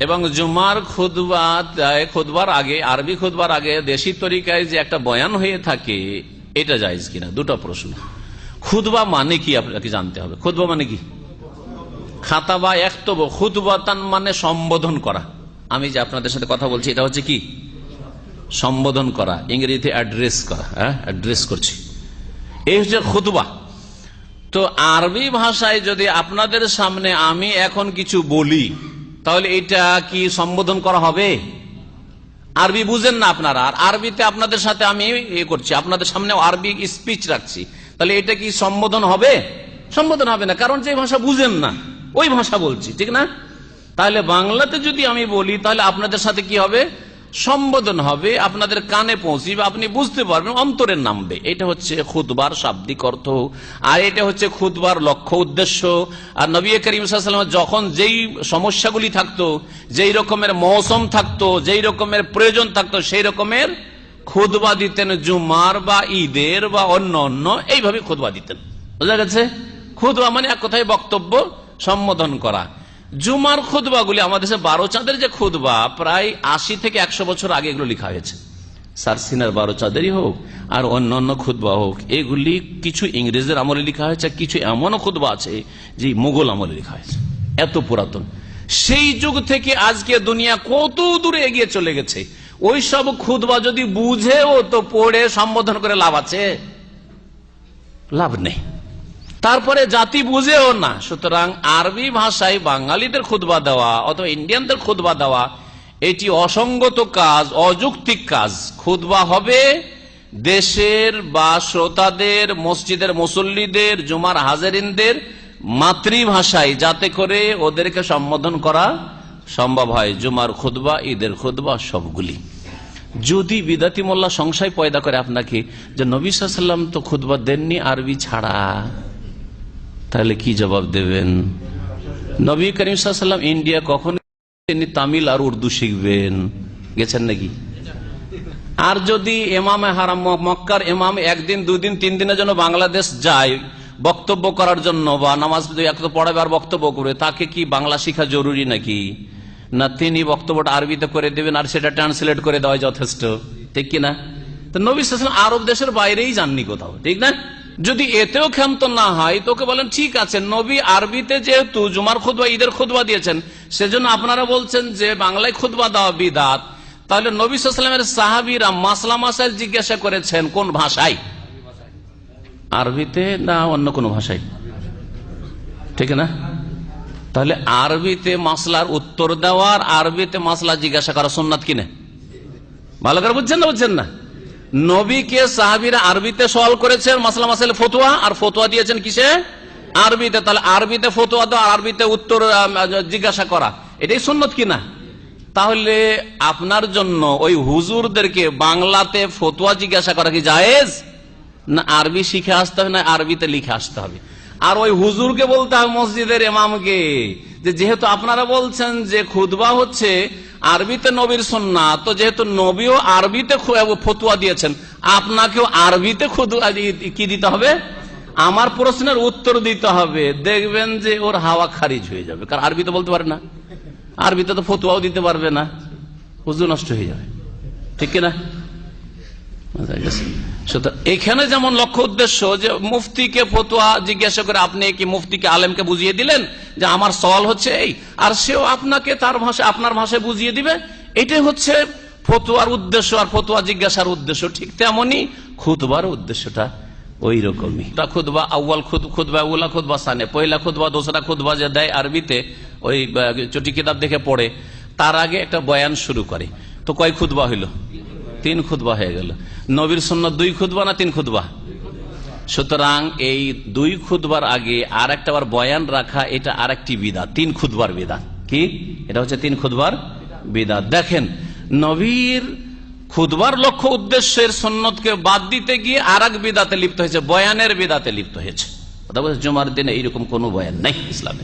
এবং জুমার খুদবা খুদবার আগে, আরবি খুদবার আগে দেশি তরিকায় যে একটা বয়ান হয়ে থাকে, এটা জায়েজ কিনা? দুটো প্রশ্ন। খুদবা মানে কি আপনাকে জানতে হবে? খুদবা মানে কি? খাতাবা একতব খুদবাতান মানে সম্বোধন করা। আমি যে আপনাদের সাথে কথা বলছি, এটা হচ্ছে কি? সম্বোধন করা, ইংরেজিতে অ্যাড্রেস করা হ্যাঁ? অ্যাড্রেস করছি। এই হচ্ছে খুতবা। তো আরবি ভাষায় যদি আপনাদের সামনে আমি এখন কিছু বলি তাহলে এটা কি সম্বোধন করা হবে? আরবি বুঝেন না আপনারা। আর আরবিতে আপনাদের সাথে আমি এ করছি, আপনাদের সামনে আরবি স্পিচ রাখছি। তাহলে এটা কি সম্বোধন হবে? সম্বোধন হবে না, কারণ যে ভাষা বুঝেন না, ওই ভাষা বলছি, ঠিক না? তাহলে বাংলাতে যদি আমি বলি, তাহলে আপনাদের সাথে কি হবে? সম্বোধন হবে, আপনাদের কানে পৌঁছিবে, আপনি বুঝতে পারবেন অন্তরের নামবে এটা হচ্ছে খুদবার শাব্দিক অর্থ। আর এটা হচ্ছে খুদবার লক্ষ্য উদ্দেশ্য। আর নবী করিম সাল্লাম যখন যেই সমস্যাগুলি থাকতো, যেই রকমের মৌসুম থাকতো, যেই রকমের প্রয়োজন থাকতো, সেই রকমের খুদবা দিতেন জুমার বা ঈদের বা অন্য অন্য, এইভাবে খুদবা দিতেন। বোঝা গেছে? খুদবা মানে এক কথায় বক্তব্য সম্বোধন করা। জুমার খুদবাগুলি আমাদের দেশে বারো চাঁদের যে খুদবা প্রায় আশি থেকে একশো বছর আগে এগুলো লেখা হয়েছে। সারসিনার বারো চাঁদেরই হোক, আর অন্য অন্য খুদবা হোক, এগুলি কিছু ইংরেজদের আমলে লেখা হয়েছে, কিছু এমনও খুদবা আছে যে মুঘল আমলে লেখা হয়েছে। এত পুরাতন। সেই যুগ থেকে আজকে দুনিয়া কত দূরে এগিয়ে চলে গেছে। ওই সব খুদবা যদি বুঝেও তো পড়ে সম্বোধন করে লাভ আছে। লাভ নেই। তারপরে জাতি বুঝেও না। সুতরাং আরবি ভাষায় বাঙালিদের খুদবা দেওয়া অথবা ইন্ডিয়ানদের খুদবা দেওয়া, এটি অসঙ্গত কাজ, অযৌক্তিক কাজ। খুদবা হবে দেশের বা শ্রোতাদের, মসজিদের মুসল্লিদের, জুমার হাজারিনদের মাতৃভাষায় যাতে করে ওদেরকে সম্বোধন করা সম্ভব হয়। জুমার খুদবা ঈদের খুদবা সবগুলি। যদি বিদাতি মোল্লা সংশয় পয়দা করে আপনাকে যে নবী সাল্লাম তো খুদবা দেননি আরবি ছাড়া। তাহলে কি জবাব দেবেন? নবী করিম সাল্লাম ইন্ডিয়া কখন তিনি তামিল আর উর্দু শিখবেন? গেছেন নাকি? আর যদি এমাম হারাম মক্কার এমাম একদিন, দুদিন তিন দিনের জন্য বাংলাদেশ যায়, বক্তব্য করার জন্য বা নামাজ পড়াবে আর বক্তব্য করবে তাকে কি বাংলা শিখা জরুরি নাকি? না, তিনি বক্তব্যটা আরবিতে করে দেবেন আর সেটা ট্রান্সলেট করে দেওয়া যথেষ্ট, ঠিক কিনা? তো নবী আরব দেশের বাইরেই যাননি কোথাও, ঠিক না? যদি এতেও ক্ষান্ত না হয় তোকে বলেন, ঠিক আছে, নবী আরবিতে যেহেতু জুমার খুদবা ঈদের খুদবা দিয়েছেন, সেজন্য আপনারা বলছেন যে বাংলায় খুদবা দেওয়া বিদাত। তাহলে নবী সাল্লামের সাহাবিরা মাসলা মাসাইল জিজ্ঞাসা করেছেন, কোন ভাষায়? আরবিতে না অন্য কোন ভাষায়? ঠিক না? তাহলে আরবিতে মাসলার উত্তর দেওয়ার, আরবিতে মাসলা জিজ্ঞাসা করা সোননাথ কিনে ভালো করে বুঝছেন না বুঝছেন না? নবীকে সাহাবিরা আরবিতে সওয়াল করেছেন, মাসলা মাসাইল ফতুয়া, আর ফতুয়া দিয়েছেন কিসে? আরবিতে, তাহলে আরবিতে ফতুয়া দেওয়া আরবিতে উত্তর জিজ্ঞাসা করা। এটাই সুন্নত কিনা তাহলে আপনার জন্য ওই হুজুরদেরকে বাংলাতে ফতুয়া জিজ্ঞাসা করা কি জায়েজ? না, আরবি শিখে আসতে হবে, না, আরবিতে লিখে আসতে হবে। আর ওই হুজুরকে বলতে হবে মসজিদের এমামকে যে যেহেতু আপনারা বলছেন যে খুদবা হচ্ছে আরবিতে নবীর সন্না তো যেহেতু নবীও আরবিতে ফতুয়া দিয়েছেন, আপনাকেও আরবিতে খুদুয়া কি দিতে হবে? আমার প্রশ্নের উত্তর দিতে হবে। দেখবেন যে ওর হাওয়া খারিজ হয়ে যাবে, কারণ আরবিতে বলতে পারে না। আরবিতে তো ফতুয়াও দিতে পারবে না। হুজু নষ্ট হয়ে যাবে। ঠিক কিনা? এখানে যেমন লক্ষ্য উদ্দেশ্য যে মুফতিকে ফতুয়া জিজ্ঞাসা করে, আপনি কি মুফতিকে, আলেমকে বুঝিয়ে দিলেন যে আমার সওয়াল হচ্ছে এই? আর সেও আপনাকে তার ভাষা, আপনার ভাষায় বুঝিয়ে দিবে। এটাই হচ্ছে ফতুয়ার উদ্দেশ্য আর ফতুয়া জিজ্ঞাসার উদ্দেশ্য। ঠিক তেমনই খুদবার উদ্দেশ্যটা ওই রকমই খুদবা আউ্বাল খুদ খুদবা উলা খুদবা সানে। পয়লা খুদবা দোসরা খুদবা যে দেয় আরবিতে, ওই চটি কিতাব দেখে পড়ে, তার আগে একটা বয়ান শুরু করে। তো কয় খুদবা হইল? তিন খুদবা হয়ে গেল। নবীর সন্ন্য দুই খুদবা না তিন খুদবা সুতরাং এই দুই খুদবার আগে আর একটা বার বয়ান রাখা, এটা আর একটি বিদা, তিন খুদবার বিদা। কি? এটা হচ্ছে তিন খুদবার বিদা। দেখেন, নবীর খুদবার লক্ষ্য উদ্দেশ্যের সন্ন্যতকে বাদ দিতে গিয়ে আর এক বিদাতে লিপ্ত হয়েছে, বয়ানের বিদাতে লিপ্ত হয়েছে। জুমার দিনে এইরকম কোন বয়ান নাই ইসলামে।